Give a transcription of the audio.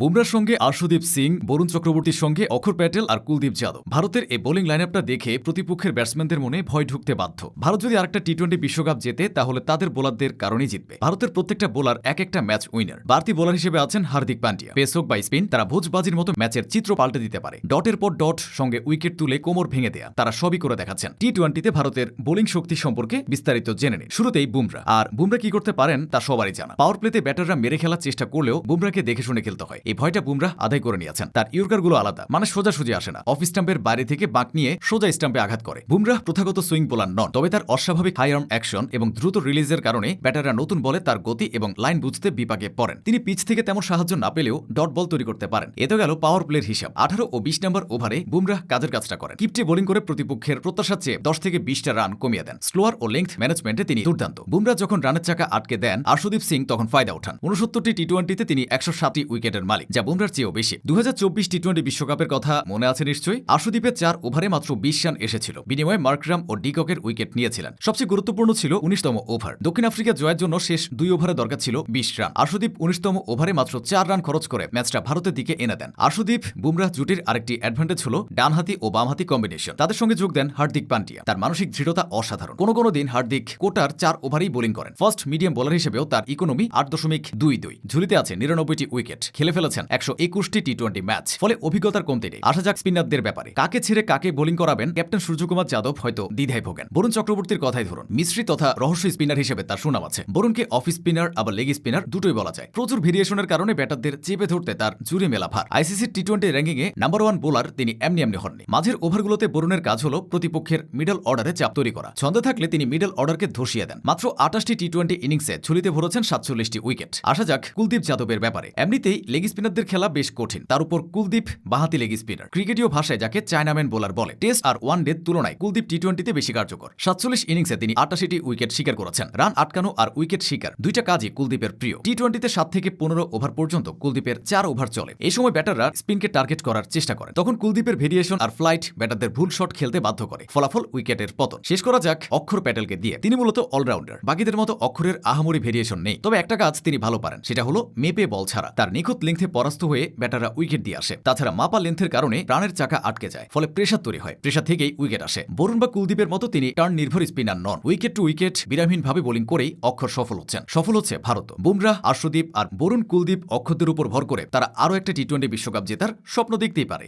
বুমরার সঙ্গে আশুদীপ সিং, বরুণ চক্রবর্তীর সঙ্গে অক্ষর প্যাটেল আর কুলদীপ যাদব। ভারতের এই বোলিং লাইনআপটা দেখে প্রতিপক্ষের ব্যাটসম্যানদের মনে ভয় ঢুকতে বাধ্য। ভারত যদি আরেকটা টি টোয়েন্টি বিশ্বকাপ জেতে, তাহলে তাদের বোলারদের কারণেই জিতবে। ভারতের প্রত্যেকটা বোলার এক একটা ম্যাচ উইনার বাড়তি বোলার হিসেবে আছেন হার্দিক পান্ডিয়া। পেস হোক বা স্পিন, তারা ভোজবাজির মতো ম্যাচের চিত্র পাল্টে দিতে পারে। ডটের পর ডট, সঙ্গে উইকেট তুলে কোমর ভেঙে দেয়া। তারা সবই করে দেখাচ্ছেন। টি টোয়েন্টিতে ভারতের বোলিং শক্তি সম্পর্কে বিস্তারিত জেনে নিন। শুরুতেই বুমরা। আর বুমরা কি করতে পারেন, তা সবারই জানা। পাওয়ার প্লেতে ব্যাটাররা মেরে খেলার চেষ্টা করলেও বুমরাকে দেখে শুনে খেলতে হয়। এই ভয়টা বুমরা আদায় করে নিয়েছেন। তার ইয়র্কারগুলো আলাদা মানে সোজাসুজি আসে না। অফ স্টাম্পের বাইরে থেকে বাঁক নিয়ে সোজা স্টাম্পে আঘাত করে। বুমরা প্রথাগত সুইং বোলার নন, তবে তার অস্বাভাবিক হাই আর্ম অ্যাকশন এবং দ্রুত রিলিজের কারণে ব্যাটাররা নতুন বলে তার গতি এবং লাইন বুঝতে বিপাকে পড়েন। তিনি পিচ থেকে তেমন সাহায্য না পেলেও ডট বল তৈরি করতে পারেন। এতে গেল পাওয়ার প্লের হিসাব। আঠারো ও বিশ নম্বর ওভারে বুমরা কাজের কাজটা করেন। কিপটে বোলিং করে প্রতিপক্ষের প্রত্যাশার চেয়ে দশ থেকে বিশটা রান কমিয়ে দেন। স্লোয়ার ও লেংথ ম্যানেজমেন্টে তিনি দুর্দান্ত। বুমরা যখন রানের চাকা আটকে দেন, আশুদীপ সিং তখন ফায়দা ওঠান। উনসত্তরটি টি টোয়েন্টিতে তিনি একশো সাতটি উইকেটের মালিক। যা বুমরার চেয়েও বেশি। দু টি টোয়েন্টি বিশ্বকাপের কথা মনে আছে নিশ্চয়ই? আশুদীপের চার ওভারে মাত্র বিশ রান এসেছিল। বিনিময়ে মার্করাম ও ডিককের উইকেট নিয়েছিলেন। সবচেয়ে গুরুত্বপূর্ণ ছিল উনিশতম ওভার। দক্ষিণ আফ্রিকা জয়ের জন্য শেষ দুই ওভারে দরকার ছিল বিশ রান। আশুদীপ উনিশতম ওভারে মাত্র চার রান খরচ করে ম্যাচটা ভারতের দিকে এনে দেন। আশুদীপ বুমরাহ জুটির আরেকটি অ্যাডভান্টেজ হল ডানহাতি ও বামহাতি কম্বিনেশন তাদের সঙ্গে যোগ দেন হার্দিক পান্ডিয়া। তার মানসিক দৃঢ়তা অসাধারণ। কোনো কোনো দিন হার্দিক কোটার চার ওভারেই বোলিং করেন। ফার্স্ট মিডিয়াম বোলার হিসেবেও তার ইকোনমি আট দশমিক দুই দুই। ঝুলিতে আছে নিরানব্বইটি উইকেট। খেলে ফেলেছেন একশো একুশটি টি টোয়েন্টি ম্যাচ। ফলে অভিজ্ঞতার কমতি নেই। আসা যাক স্পিনারদের ব্যাপারে। কাকে ছেড়ে কাকে বোলিং করাবেন ক্যাপ্টেন সূর্যকুমার যাদব হয়তো দ্বিধায় ভোগেন। বরুণ চক্রবর্তীর কথাই ধরুন। মিস্ত্রি তথা রহস্য স্পিনার হিসেবে তার সুনাম আছে। বরুণকে অফ স্পিনার, আবার লেগ স্পিনার দুটোই বলা যায়। প্রচুর ভেরিয়েশনের কারণে ব্যাটারদের চেপে ধরতে তার জুড়ে মেলা ভার। আইসিসি টি টোয়েন্টি র্যাঙ্কিংয়ে নাম্বার ওয়ান বোলার তিনি এমনি এমনি হননি। মাঝের ওভারগুলোতে বরুণের কাজ হল প্রতিপক্ষের মিডল অর্ডারে চাপ তৈরি করা। ছন্দে থাকলে তিনি মিডল অর্ডারকে ধসিয়ে দেন। মাত্র আটাশটি টি টোয়েন্টি ইনিংসে ঝুলিতে ভরেছেন সাতচল্লিশটি উইকেট। আসা যাক কুলদীপ যাদবের ব্যাপারে। এমনিতেই লেগ স্পিনারদের খেলা বেশ কঠিন। তার উপর কুলদীপ বাহাতি লেগ স্পিনার। ক্রিকেটীয় ভাষায় যাকে চায়নাম্যান বোলার বলে, টেস্ট আর ওয়ান ডে তুলনায় কুলদীপ টি টোয়েন্টিতে বেশি কার্যকর। সাতচল্লিশ ইনিংসে তিনি আটাশিটি উইকেট শিকার করেছেন। রান আটকানো আর উইকেট শিকার দুইটা কাজই কুলদীপের প্রিয়। টি টোয়েন্টিতে সাত থেকে পনেরো ওভার পর্যন্ত কুলদীপের চার ওভার চলে। এই সময় ব্যাটাররা স্পিনকে টার্গেট করার চেষ্টা করে। তখন কুলদীপের ভেরিয়েশন আর ফ্লাইট ব্যাটারদের ভুল শট খেলতে বাধ্য করে। ফলাফল উইকেটের পতন। শেষ করা যাক অক্ষর প্যাটেলকে দিয়ে। তিনি মূলত অলরাউন্ডার। বাকিদের মতো অক্ষরের আহামরি ভেরিয়েশন নেই। তবে একটা কাজ তিনি ভালো পারেন, সেটা হলো মেপে বল ছাড়া। তার নিখুঁত লেংথে পরাস্ত হয়ে ব্যাটাররা উইকেট দিয়ে আসে। তাছাড়া মাপা লেন্থের কারণে প্রাণের চাকা আটকে যায়, ফলে প্রেশার তৈরি হয়। প্রেশার থেকেই উইকেট আসে। বরুণ বা কুলদীপের মতো তিনি টার্ন নির্ভর স্পিনার নন। উইকেট টু উইকেট বিরামহীনভাবে বোলিং করেই অক্ষর সফল হচ্ছেন। সফল হচ্ছে ভারত। বুমরাহ আশ্রদীপ আর বরুণ কুলদীপ অক্ষরদের উপর ভর করে তারা আরও একটা টি টোয়েন্টি বিশ্বকাপ জেতার স্বপ্ন দেখতেই পারে।